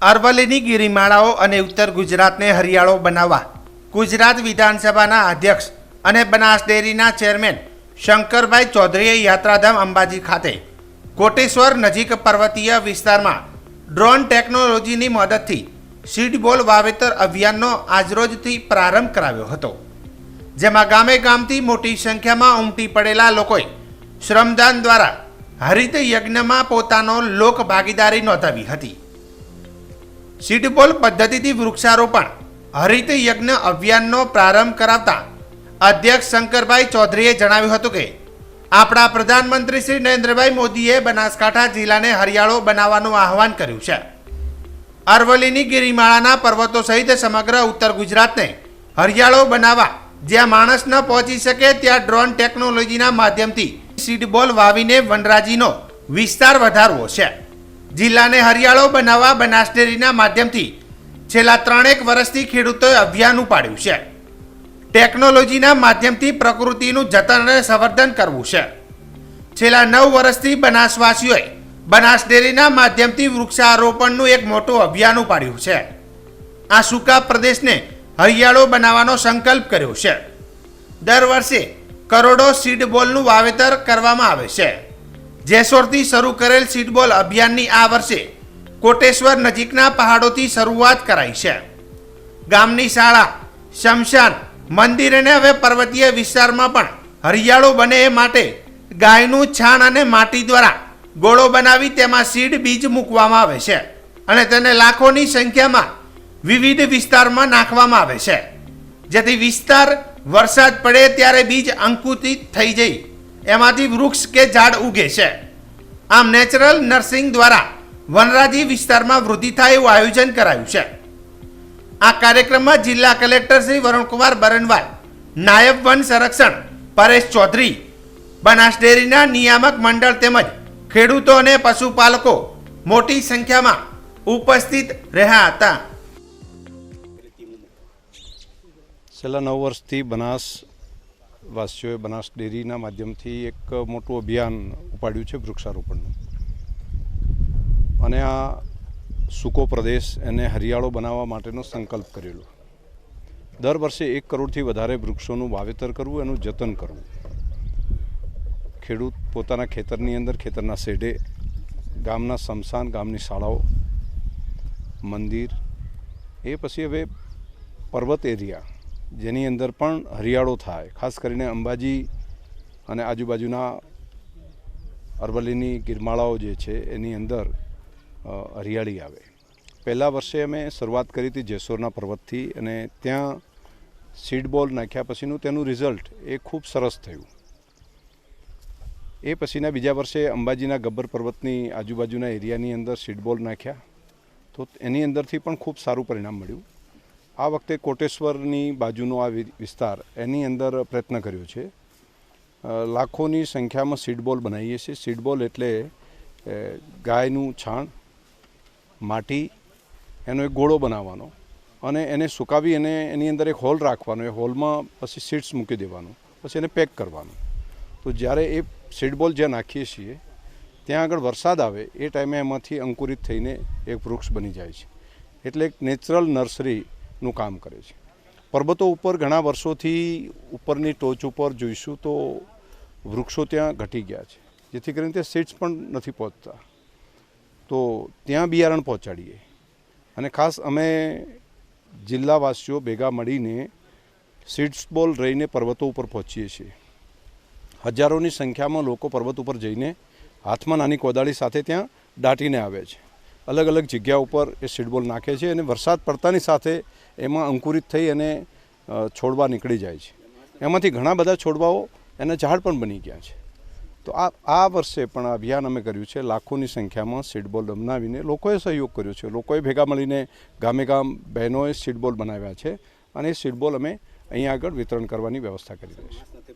અરવલ્લીની ગિરિમાળાઓ અને ઉત્તર ગુજરાતને હરિયાળો બનાવવા ગુજરાત વિધાનસભાના અધ્યક્ષ અને બનાસ ડેરીના ચેરમેન શંકરભાઈ ચૌધરીએ યાત્રાધામ અંબાજી ખાતે કોટેશ્વર નજીક પર્વતીય વિસ્તારમાં ડ્રોન ટેકનોલોજીની મદદથી સીડ બોલ વાવેતર અભિયાનનો આજરોજથી પ્રારંભ કરાવ્યો હતો, જેમાં ગામે ગામથી મોટી સંખ્યામાં ઉમટી પડેલા લોકોએ શ્રમદાન દ્વારા હરિત યજ્ઞમાં પોતાનો લોક ભાગીદારી નોંધાવી હતી. સીડબોલ પદ્ધતિથી વૃક્ષારોપણ. હરિત યજ્ઞ અભિયાનનો પ્રારંભ કરાવતા અધ્યક્ષ શંકરભાઈ ચૌધરીએ જણાવ્યું હતું કે, આપણા પ્રધાનમંત્રી શ્રી નરેન્દ્રભાઈ મોદીએ બનાસકાંઠા જિલ્લાને હરિયાળો બનાવવાનું આહવાન કર્યું છે. અરવલ્લીની ગિરિમાળાના પર્વતો સહિત સમગ્ર ઉત્તર ગુજરાતને હરિયાળો બનાવવા જ્યાં માણસ ન પહોંચી શકે ત્યાં ડ્રોન ટેકનોલોજીના માધ્યમથી સીડબોલ વાવીને વનરાજીનો વિસ્તાર વધારવો છે. જિલ્લાને હરિયાળો બનાવવા બનાસ ડેરીના માધ્યમથી છેલ્લા ત્રણેક વર્ષથી ખેડૂતોએ અભિયાન ઉપાડ્યું છે. ટેકનોલોજીના માધ્યમથી પ્રકૃતિનું જતન અને સંવર્ધન કરવું છે. છેલ્લા નવ વર્ષથી બનાસવાસીઓએ બનાસ ડેરીના માધ્યમથી વૃક્ષારોપણનું એક મોટું અભિયાન ઉપાડ્યું છે. આ સૂકા પ્રદેશને હરિયાળો બનાવવાનો સંકલ્પ કર્યો છે. દર વર્ષે કરોડો સીડબોલનું વાવેતર કરવામાં આવે છે. જેસોરથી શરૂ કરેલ સીડબોલ અભિયાનની આ વર્ષે કોટેશ્વર નજીકના પહાડોથી શરૂઆત કરાઈ છે. ગામની શાળા, શમશાન, મંદિર અને હવે પર્વતીય વિસ્તારમાં પણ હરિયાળું બને એ માટે ગાયનું છાણ અને માટી દ્વારા ગોળો બનાવી તેમાં સીડ બીજ મૂકવામાં આવે છે અને તેને લાખોની સંખ્યામાં વિવિધ વિસ્તારમાં નાખવામાં આવે છે. જેથી વિસ્તાર વરસાદ પડે ત્યારે બીજ અંકુરિત થઈ જઈ એમાંથી વૃક્ષ કે ઝાડ ઉગે છે. આમ નેચરલ નર્સિંગ દ્વારા વનરાજી વિસ્તારમાં વૃદ્ધિ થાય એવું આયોજન કરાયું છે. આ કાર્યક્રમમાં જિલ્લા કલેક્ટર શ્રી વરુણકુમાર બરનવાલ, નાયબ વન સંરક્ષણ પરેશ ચૌધરી, બનાસ ડેરીના નિયામક મંડળ તેમજ ખેડૂતો અને પશુપાલકો મોટી સંખ્યામાં ઉપસ્થિત રહ્યા હતા. છેલ્લા નવ વર્ષથી બનાસ વાસીઓએ બનાસ ડેરીના માધ્યમથી એક મોટું અભિયાન ઉપાડ્યું છે વૃક્ષારોપણનું. અને આ સૂકો પ્રદેશ એને હરિયાળો બનાવવા માટેનો સંકલ્પ કરેલો. દર વર્ષે એક કરોડથી વધારે વૃક્ષોનું વાવેતર કરવું, એનું જતન કરવું. ખેડૂત પોતાના ખેતરની અંદર, ખેતરના શેઢે ગામના સમસાન ગામની શાળાઓ, મંદિર, એ પછી હવે પર્વત એરિયા. જેની અંદર પણ હરિયાળો થાય. ખાસ કરીને અંબાજી અને આજુબાજુના અરવલ્લીની ગિરમાળાઓ જે છે, એની અંદર હરિયાળી આવે. પહેલાં વર્ષે અમે શરૂઆત કરી હતી જેસોરના પર્વતથી અને ત્યાં સીડ બોલ નાખ્યા પછીનું તેનું રિઝલ્ટ એ ખૂબ સરસ થયું. એ પછીના બીજા વર્ષે અંબાજીના ગબ્બર પર્વતની આજુબાજુના એરિયાની અંદર સીડ બોલ નાખ્યા. તો એની અંદરથી પણ ખૂબ સારું પરિણામ મળ્યું. આ વખતે કોટેશ્વરની બાજુનો આ વિસ્તાર એની અંદર પ્રયત્ન કર્યો છે. લાખોની સંખ્યામાં સીડબોલ બનાવીએ છીએ. સીડબોલ એટલે ગાયનું છાણ, માટી, એનો એક ગોળો બનાવવાનો અને એને સુકાવી અને એની અંદર એક હોલ રાખવાનો. એ હોલમાં પછી સીડ્સ મૂકી દેવાનું. પછી એને પેક કરવાનું. તો જ્યારે એ સીડબોલ જ્યાં નાખીએ છીએ, ત્યાં આગળ વરસાદ આવે, એ ટાઈમે એમાંથી અંકુરિત થઈને એક વૃક્ષ બની જાય છે. એટલે એક નેચરલ નર્સરીનું કામ કરે છે. પર્વતો ઉપર ઘણા વર્ષોથી ઉપરની ટોચ ઉપર જોઈશું તો વૃક્ષો ત્યાં ઘટી ગયા છે. જેથી કરીને તે સીડ્સ પણ નથી પહોંચતા. તો ત્યાં બિયારણ પહોંચાડીએ. અને ખાસ અમે જિલ્લાવાસીઓ ભેગા મળીને સીડ્સ બોલ રહીને પર્વતો ઉપર પહોંચીએ છીએ. હજારોની સંખ્યામાં લોકો પર્વત ઉપર જઈને હાથમાં નાની કોદાળી સાથે ત્યાં દાટીને આવે છે. અલગ અલગ જગ્યા ઉપર એ સીડબોલ નાખે છે અને વરસાદ પડતાની સાથે એમાં અંકુરિત થઈ અને છોડવા નીકળી જાય છે. એમાંથી ઘણા બધા છોડવાઓ એના ઝાડ પણ બની ગયા છે. તો આ આ વર્ષે પણ અભિયાન અમે કર્યું છે, લાખોની સંખ્યામાં સીડબોલ બનાવીને લોકોએ સહયોગ કર્યો છે. લોકોએ ભેગા મળીને ગામે ગામ બહેનોએ સીડબોલ બનાવ્યા છે અને એ સીડબોલ અમે અહીંયા આગળ વિતરણ કરવાની વ્યવસ્થા કરી રહી છે